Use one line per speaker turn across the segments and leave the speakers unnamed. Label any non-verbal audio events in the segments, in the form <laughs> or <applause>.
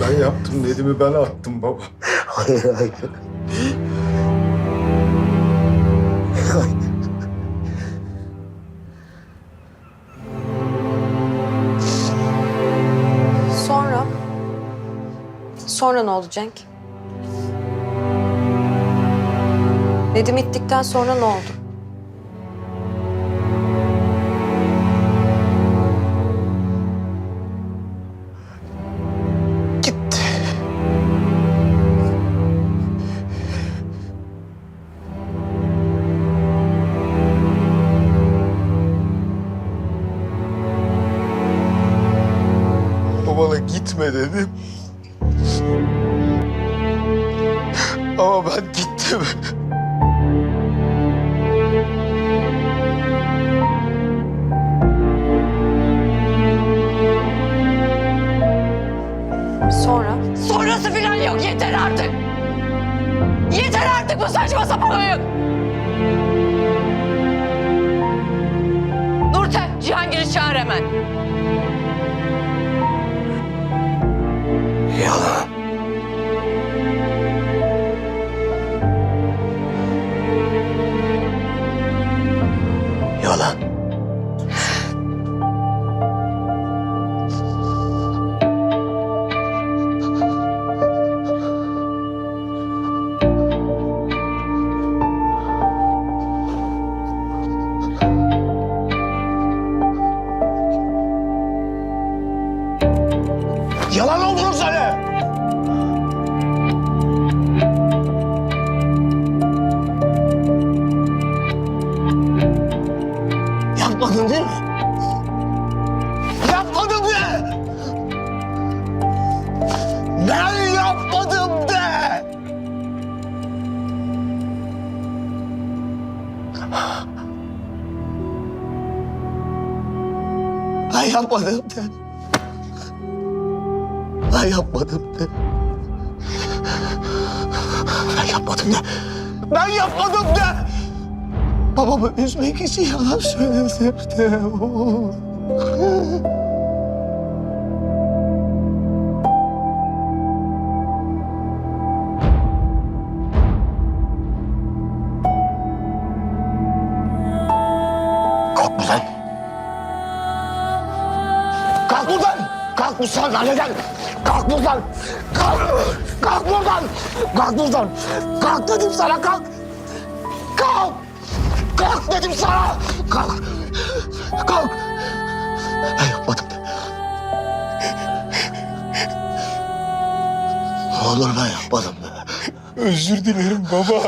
Ben yaptım Nedim'i ben attım baba.
Hayır, hayır. Hayır.
Sonra? Sonra ne oldu Cenk? Nedim gittikten sonra ne oldu?
Gitme dedim. Ama ben gittim.
Sonra?
Sonrası falan yok yeter artık. Yeter artık bu saçma sapan oyun. Nurten, Cihangir'i çağır hemen.
Yapmadım de. Ben yapmadım de. Ben yapmadım de. Ben yapmadım de. Babamı üzmek için yalan söyledim de. Kalk Kalk buradan. Kalk bu sandalyeden. Kalk buradan. Kalk. Kalk buradan. Kalk buradan. Kalk dedim sana kalk. Kalk. Kalk dedim sana. Kalk. Kalk. Ben yapmadım. Olur ben yapmadım.
Özür dilerim baba.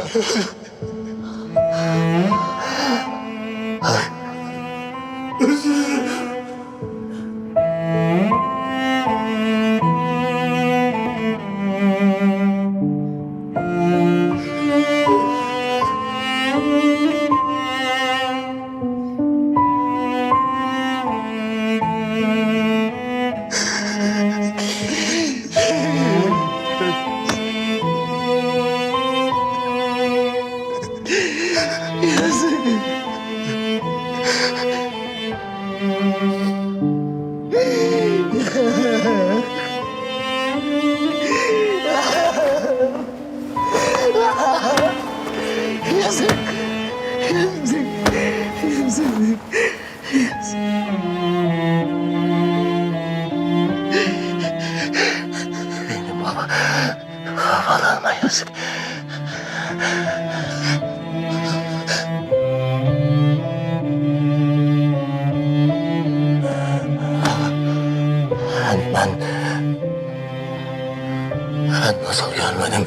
Ben, ben... Ben nasıl görmedim?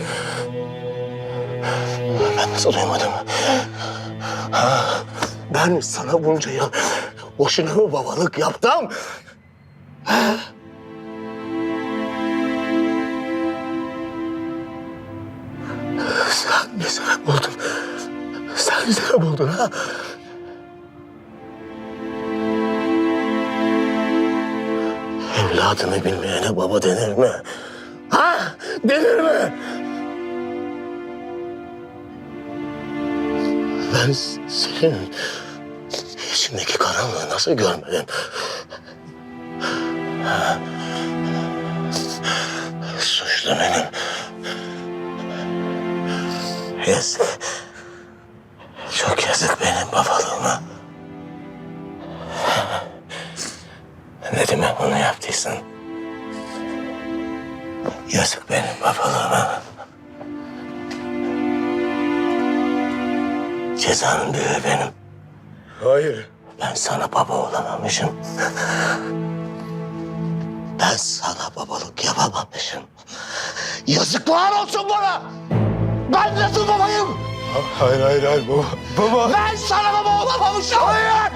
Ben nasıl duymadım? Ha, ben sana bunca yıl boşuna mı babalık yaptım? Evladını bilmeyene baba denir mi? Ha? Denir mi? Ben senin içindeki karanlığı nasıl görmedim? Suçlu benim. Yes. Benim babalığıma. Nedim'e bunu yaptıysan. Yazık benim babalığıma. Cezanın büyüğü benim.
Hayır.
Ben sana baba olamamışım. Ben sana babalık yapamamışım. Yazıklar olsun bana. Ben nasıl babayım?
Ha- Hayır hayır hayır baba. Baba.
Ben sana baba olamamışım. Hayır.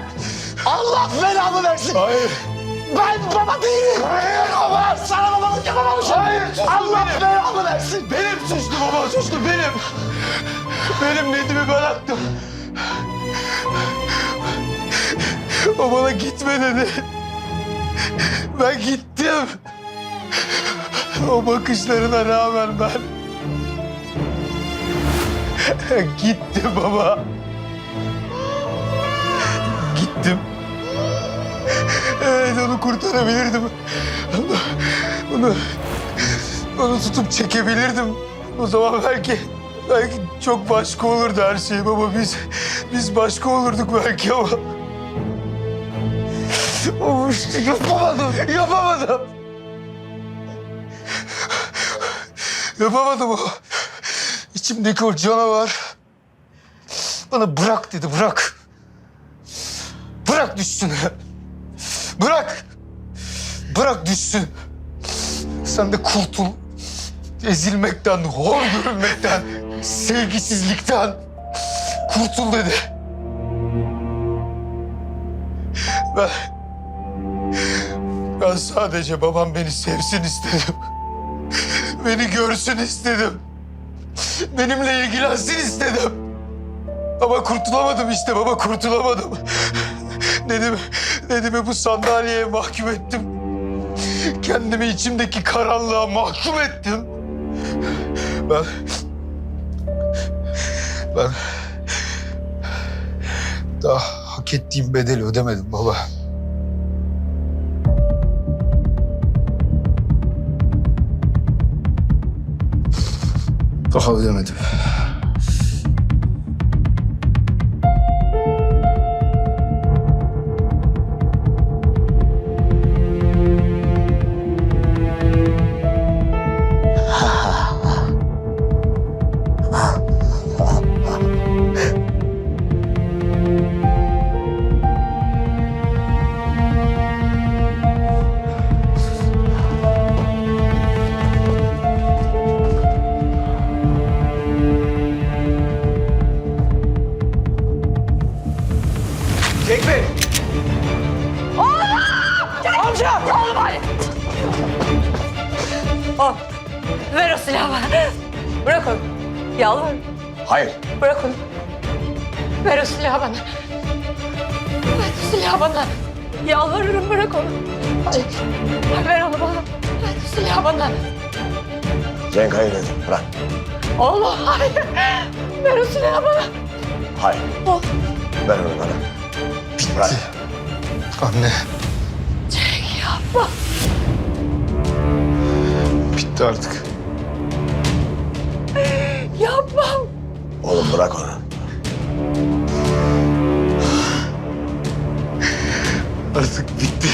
Allah belamı versin.
Hayır.
Ben baba değilim. Hayır baba. Sana babalık yapamamışım.
Hayır,
Allah
benim.
belamı versin.
Benim suçlu baba suçlu benim. Benim Nedim'i ben attım. O bana gitme dedi. Ben gittim. O bakışlarına rağmen ben... <laughs> Gittim baba. Gittim. Evet onu kurtarabilirdim. Onu, onu, onu tutup çekebilirdim. O zaman belki belki çok başka olurdu her şey baba. Biz biz başka olurduk belki ama. Of, yapamadım, yapamadım. Yapamadım o. İçimdeki o canavar bana bırak dedi, bırak. Bırak düşsün. Bırak. Bırak düşsün. Sen de kurtul. Ezilmekten, hor görülmekten, sevgisizlikten kurtul dedi. Ben, ben sadece babam beni sevsin istedim. Beni görsün istedim. Benimle ilgilensin istedim. Ama kurtulamadım işte baba, kurtulamadım. Nedim'i, Nedim'i bu sandalyeye mahkum ettim. Kendimi içimdeki karanlığa mahkum ettim. Ben... Ben... Daha hak ettiğim bedeli ödemedim baba. Daha ödemedim.
Yalvar.
Hayır.
Bırak onu. Ver o silahı bana. Ver o silahı bana. Yalvarırım bırak onu. Ay, ver onu bana. Ver o silahı bana.
Cenk hayır dedim. Bırak.
Oğlum hayır. Ver o silahı bana.
Hayır.
Oğlum.
Ver onu bana. Bırak.
Anne,
Cenk yapma.
bitti artık.
Oğlum bırak onu.
Artık bitti.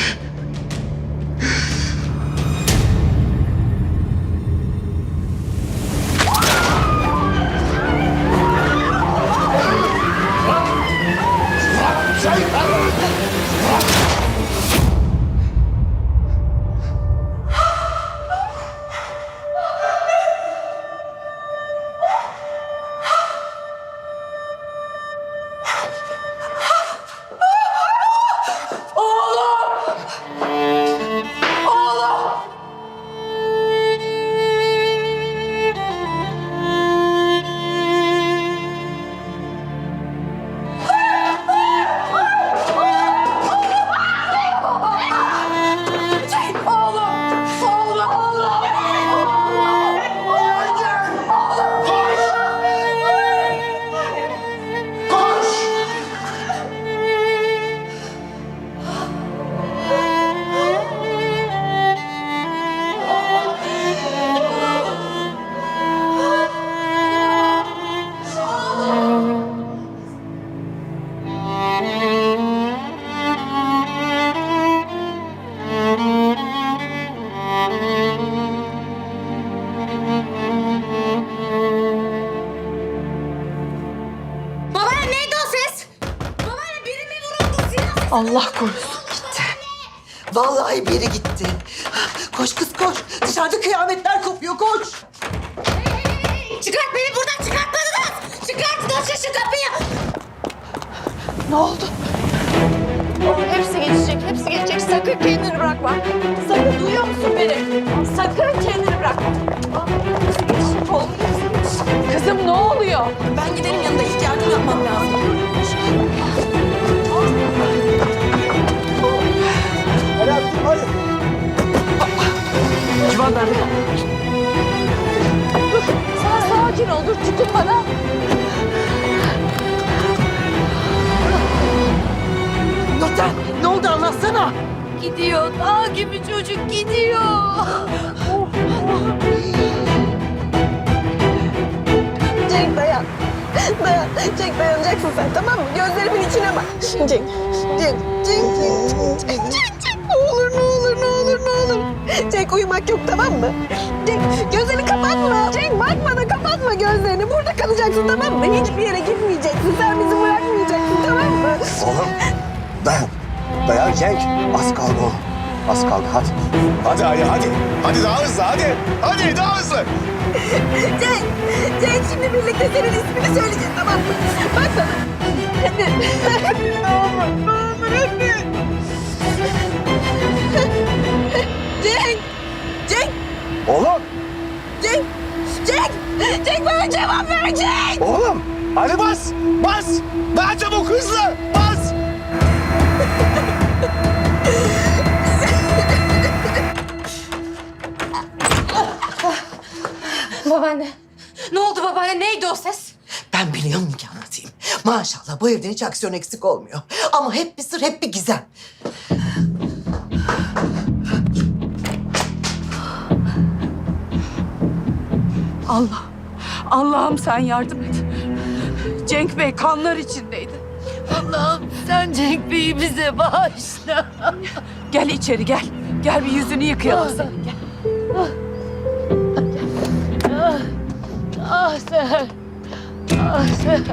Vallahi biri gitti. Koş kız koş. Dışarıda kıyametler kopuyor koş.
Çıkart beni buradan çıkartmadınız. Çıkartın açın şu kapıyı.
Ne oldu? Hepsi geçecek, hepsi geçecek. Sakın kendini bırakma. Sakın duyuyor musun beni? Sakın kendini bırakma. Hepsi geçecek oğlum, hepsi geçecek. Kızım ne oluyor?
Ben gidelim yanında ilk yardım yapmam lazım.
Civan nerede?
Sen sakin ol, dur tutun bana.
Nurten ne oldu anlatsana.
Gidiyor, dağ gibi çocuk gidiyor.
Cenk dayan. Dayan. Cenk dayanacaksın sen tamam mı? Gözlerimin içine bak. Cenk. Cenk. Cenk. Cenk. Cenk. Cenk. Olur ne olur. Cenk uyumak yok tamam mı? Cenk gözlerini kapatma. Cenk bak bana kapatma gözlerini. Burada kalacaksın tamam mı? Hiçbir yere gitmeyeceksin. Sen bizi bırakmayacaksın tamam mı?
Oğlum dayan. Dayan Cenk. Az kaldı oğlum. Az kaldı hadi. Hadi Ali hadi. Hadi daha hızlı hadi. Hadi daha hızlı.
Cenk. Cenk şimdi birlikte senin ismini söyleyeceğiz tamam mı? Bak. Hadi ne olur ne olur hadi. <laughs> Cenk. Cenk.
Oğlum.
Cenk! Cenk! Cenk bana cevap ver Cenk!
Oğlum. Hadi bas. Bas. Daha çabuk hızlı. Bas.
Babaanne. Ne oldu babaanne? Neydi o ses?
Ben biliyorum ki anlatayım. Maşallah bu evden hiç aksiyon eksik olmuyor. Ama hep bir sır hep bir gizem.
Allah, Allah'ım sen yardım et. Cenk Bey kanlar içindeydi.
Allah'ım sen Cenk Bey'i bize bağışla.
Gel içeri gel. Gel bir yüzünü yıkayalım senin. Gel.
Ah sen. Ah sen.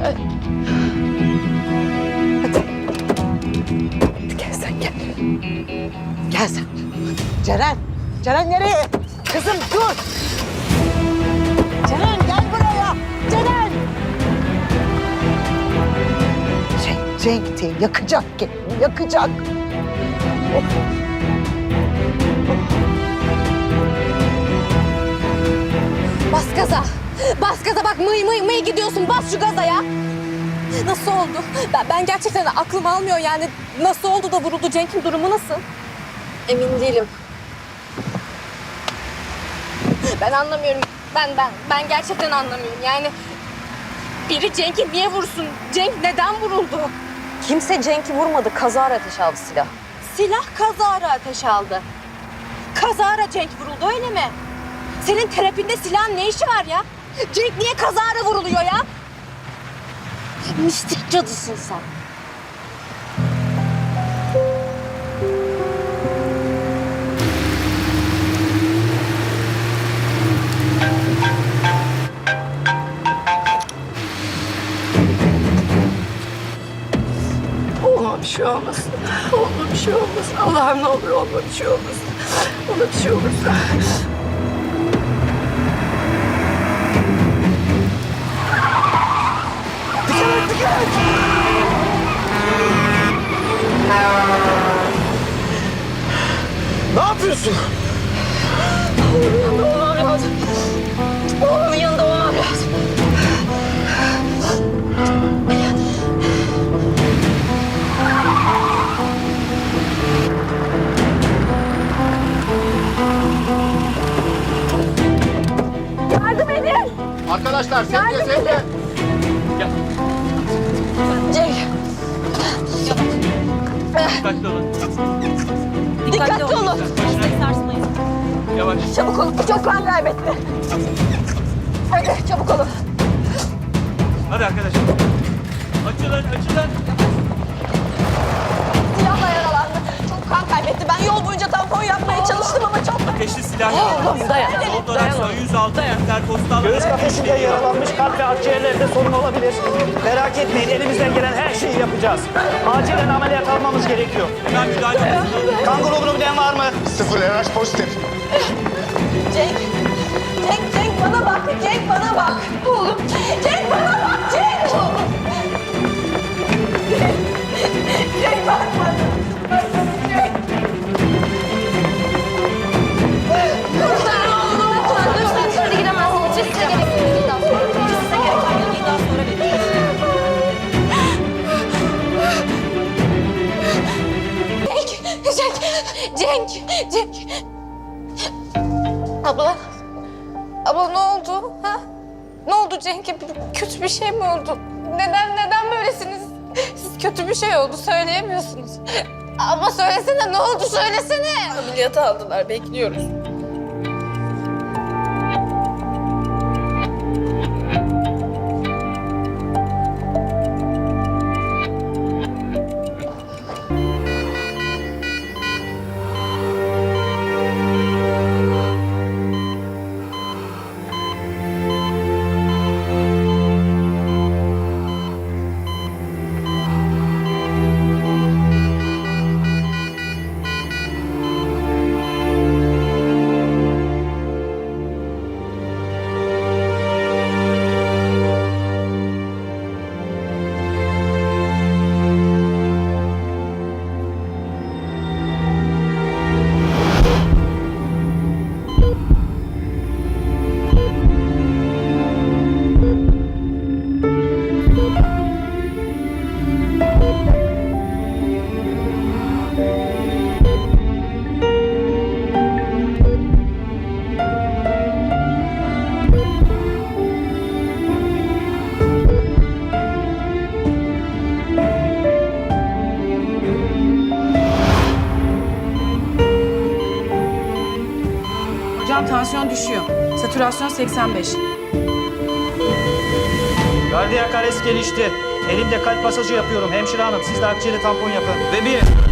Gel sen gel. Gel sen. Ceren. Ceren nereye? Kızım dur. Ceren gel buraya. Ceren. Cenk, Cenk değil. Yakacak kendini. Yakacak.
Bas gaza. Bas gaza bak mıy mıy mıy gidiyorsun. Bas şu gaza ya. Nasıl oldu? Ben, ben gerçekten aklım almıyor yani. Nasıl oldu da vuruldu? Cenk'in durumu nasıl? Emin değilim. Ben anlamıyorum. Ben ben ben gerçekten anlamıyorum. Yani biri Cenk'i niye vursun? Cenk neden vuruldu? Kimse Cenk'i vurmadı. Kazara ateş aldı silah. Silah kazara ateş aldı. Kazara Cenk vuruldu öyle mi? Senin terapinde silahın ne işi var ya? Cenk niye kazara vuruluyor ya? Mistik cadısın sen.
olmasın. Olma bir şey olmasın. Allah'ım ne olur olma bir şey olmasın. Ona bir şey olursa.
Ne yapıyorsun? Arkadaşlar sevke sevke.
Cenk!
Dikkatli olun.
Dikkatli olun.
Yavaş.
Çabuk olun. Çok kan kaybetti. Hadi çabuk olun.
Hadi arkadaşlar. Açılın, açılın.
Silahla yaralandı. Çok kan kaybetti. Ben yol boyunca
Ateşli silah.
Oğlum dayan. Doktor Aksoy 106 interpostal.
Göğüs kafesinde yaralanmış kalp ve akciğerlerde sorun olabilir. Merak etmeyin elimizden gelen her şeyi yapacağız. Acilen ameliyat almamız gerekiyor.
Hemen müdahale olsun.
Kan grubunu bilen var mı?
Sıfır RH pozitif.
Cenk. Cenk, Cenk bana bak. Cenk bana bak. Oğlum. Cenk bana bak. Cenk, Cenk.
Abla, abla ne oldu? Ha? Ne oldu Cenk'e? Kötü bir şey mi oldu? Neden, neden böylesiniz? Siz kötü bir şey oldu, söyleyemiyorsunuz. Abla söylesene, ne oldu söylesene. Ameliyata aldılar, bekliyoruz.
Düşüyor. Satürasyon 85.
Kardiyak arrest gelişti. Elimde kalp masajı yapıyorum. Hemşire hanım siz de akciğere tampon yapın. Ve bir.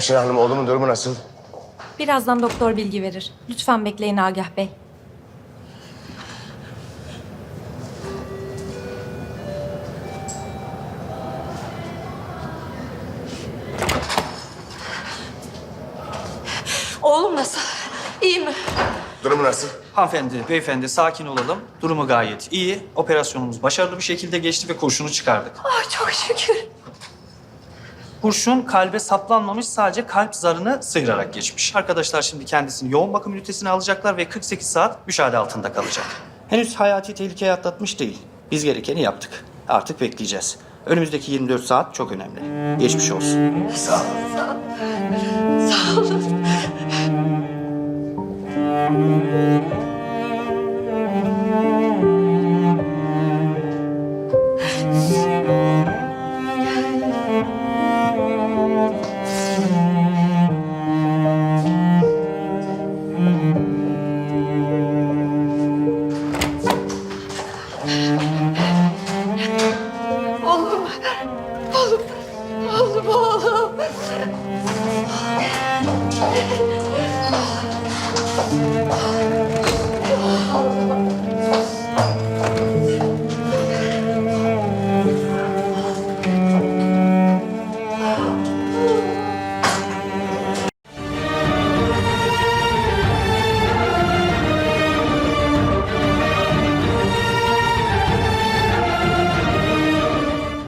Hemşire hanım oğlumun durumu nasıl?
Birazdan doktor bilgi verir. Lütfen bekleyin Agah Bey.
Oğlum nasıl? İyi mi?
Durumu nasıl?
Hanımefendi, beyefendi sakin olalım. Durumu gayet iyi. Operasyonumuz başarılı bir şekilde geçti ve kurşunu çıkardık.
Ay çok şükür.
Kurşun kalbe saplanmamış sadece kalp zarını sıyırarak geçmiş. Arkadaşlar şimdi kendisini yoğun bakım ünitesine alacaklar ve 48 saat müşahede altında kalacak. Henüz hayati tehlikeye atlatmış değil. Biz gerekeni yaptık. Artık bekleyeceğiz. Önümüzdeki 24 saat çok önemli. Geçmiş olsun.
Oğlum, <laughs>